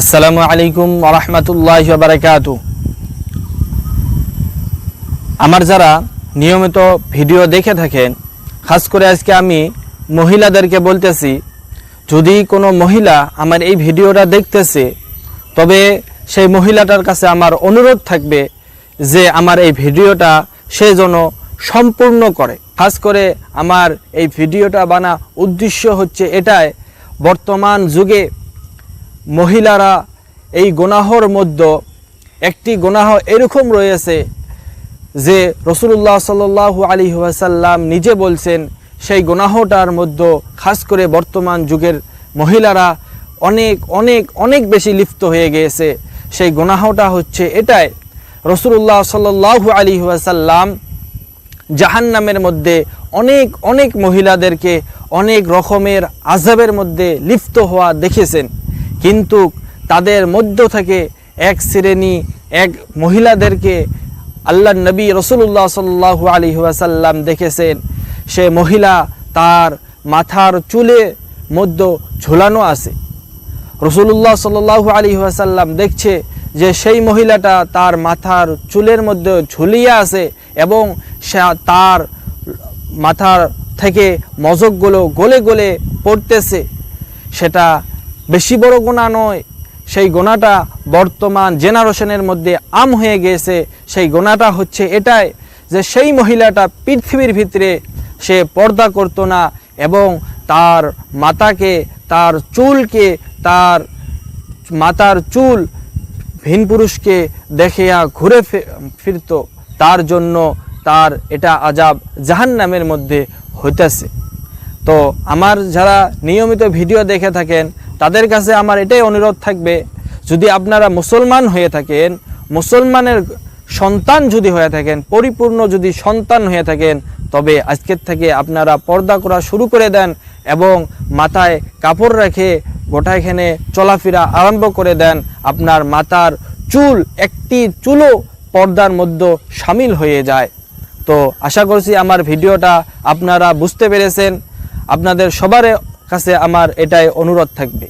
আসসালামু আলাইকুম রহমতুল্লাহ বারাকাতু আমার যারা নিয়মিত ভিডিও দেখে থাকেন, খাস করে আজকে আমি মহিলাদেরকে বলতেছি, যদি কোনো মহিলা আমার এই ভিডিওটা দেখতেছে, তবে সেই মহিলাটার কাছে আমার অনুরোধ থাকবে যে আমার এই ভিডিওটা সে যেন সম্পূর্ণ করে। খাস করে আমার এই ভিডিওটা বানা উদ্দেশ্য হচ্ছে এটাই, বর্তমান যুগে মহিলারা এই গোনাহর মধ্যে একটি গুনাহ এরকম রয়েছে যে রসুল্লাহ সাল্লাহ আলী ওয়াসাল্লাম নিজে বলছেন, সেই গুনাহটার মধ্যে খাস করে বর্তমান যুগের মহিলারা অনেক অনেক অনেক বেশি লিপ্ত হয়ে গিয়েছে। সেই গুনাহটা হচ্ছে এটাই। রসুল্লাহ সাল্লাহ আলী ওয়াসাল্লাম জাহান্নামের মধ্যে অনেক অনেক মহিলাদেরকে অনেক রকমের আজাবের মধ্যে লিপ্ত হওয়া দেখেছেন। কিন্তু তাদের মধ্য থেকে এক শ্রেণি, এক মহিলাদেরকে আল্লাহ নবী রসুল্লাহ সাল্লাহ আলী ওয়াসাল্লাম দেখেছেন। সে মহিলা তার মাথার চুলে মধ্যে ঝোলানো আছে। রসুল্লাহ সাল্লাহ আলী ওয়াসাল্লাম দেখছে যে সেই মহিলাটা তার মাথার চুলের মধ্যে ঝুলিয়ে আছে এবং সে তার মাথার থেকে মজকগুলো গলে গলে পড়তেছে। সেটা বেশি বড় গোনা নয়, সেই গোনাটা বর্তমান জেনারেশনের মধ্যে আম হয়ে গিয়েছে। সেই গোনাটা হচ্ছে এটাই যে সেই মহিলাটা পৃথিবীর ভিতরে সে পর্দা করতো না এবং তার মাতাকে, তার চুলকে, তার মাতার চুল ভিন পুরুষকে দেখিয়া ঘুরে ফিরত। তার জন্য তার এটা আজাব জাহান্নামের মধ্যে হইতেছে। তো আমার যারা নিয়মিত ভিডিও দেখে থাকেন, তাদের কাছে আমার এটাই অনুরোধ থাকবে, যদি আপনারা মুসলমান হয়ে থাকেন, মুসলমানের সন্তান যদি হয়ে থাকেন, পরিপূর্ণ যদি সন্তান হয়ে থাকেন, তবে আজকের থেকে আপনারা পর্দা করা শুরু করে দেন এবং মাথায় কাপড় রেখে গোটা এখানে চলাফেরা আরম্ভ করে দেন। আপনার মাথার চুল, একটি চুলও পর্দার মধ্যে সামিল হয়ে যায়। তো আশা করছি আমার ভিডিওটা আপনারা বুঝতে পেরেছেন। আপনাদের সবার কাছে আমার এটাই অনুরোধ থাকবে।